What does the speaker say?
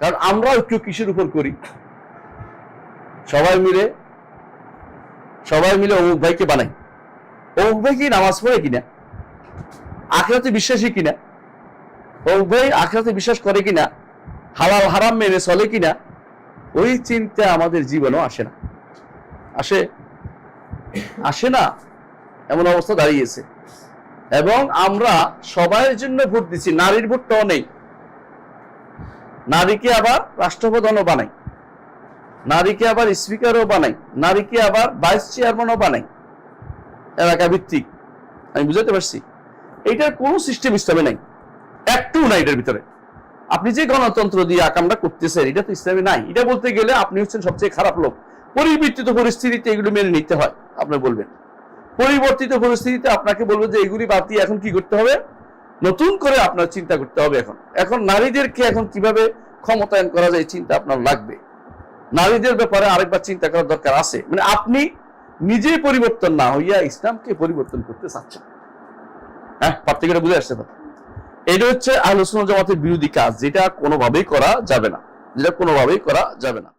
কারণ আমরা ঐক্য কিসের উপর করি? সবাই মিলে সবাই মিলে অমুক ভাইকে বানাই। অমুক ভাই কি নামাজ পড়ে কিনা? আখরাতে বিশ্বাসী কিনা? অমুক ভাই আখরাতে বিশ্বাস করে কিনা? হালাল হারাম মেনে চলে কিনা? ওই চিন্তা আমাদের জীবনেও আসে না। আসে আসে না, এমন অবস্থা দাঁড়িয়েছে। এবং আমরা সবাইয়ের জন্য ভোট দিচ্ছি, নারীর ভোটটাও নেই। নারীকে আবার রাষ্ট্রপ্রধানও বানাই। নারীকে আবার স্পিকারও বানাই। নারীকে আবার ভাইস চেয়ারম্যানও বানাই। এলাকা ভিত্তিক। আমি বুঝাতে পারছি? এইটার কোনো সিস্টেম ইসলামে নাই। একটু নাই এটার ভিতরে। আপনি যে গণতন্ত্র দিয়ে আকামটা করতেছেন, এটা তো ইসলামে নাই। এটা বলতে গেলে আপনি হচ্ছেন সবচেয়ে খারাপ লোক। পরিবর্তিত পরিস্থিতিতে এগুলো মেনে নিতে হয়, আপনি বলবেন। পরিবর্তিত পরিস্থিতিতে আপনাকে বলব যে এগুলি বাদ দিয়ে এখন কি করতে হবে? নতুন করে আপনার চিন্তা করতে হবে এখন। এখন নারীদেরকে এখন কীভাবে ক্ষমতায়ন করা যায় চিন্তা আপনার লাগবে। নারীদের ব্যাপারে আরেকবার চিন্তা করার দরকার আছে। মানে আপনি নিজে পরিবর্তন না হইয়া ইসলামকে পরিবর্তন করতে চাচ্ছেন। হ্যাঁ পার্থক্যটা বুঝে আসছে এটা হচ্ছে আলোচনা জমাতের বিরোধী কাজ। যেটা কোনোভাবেই করা যাবে না। যেটা কোনোভাবেই করা যাবে না।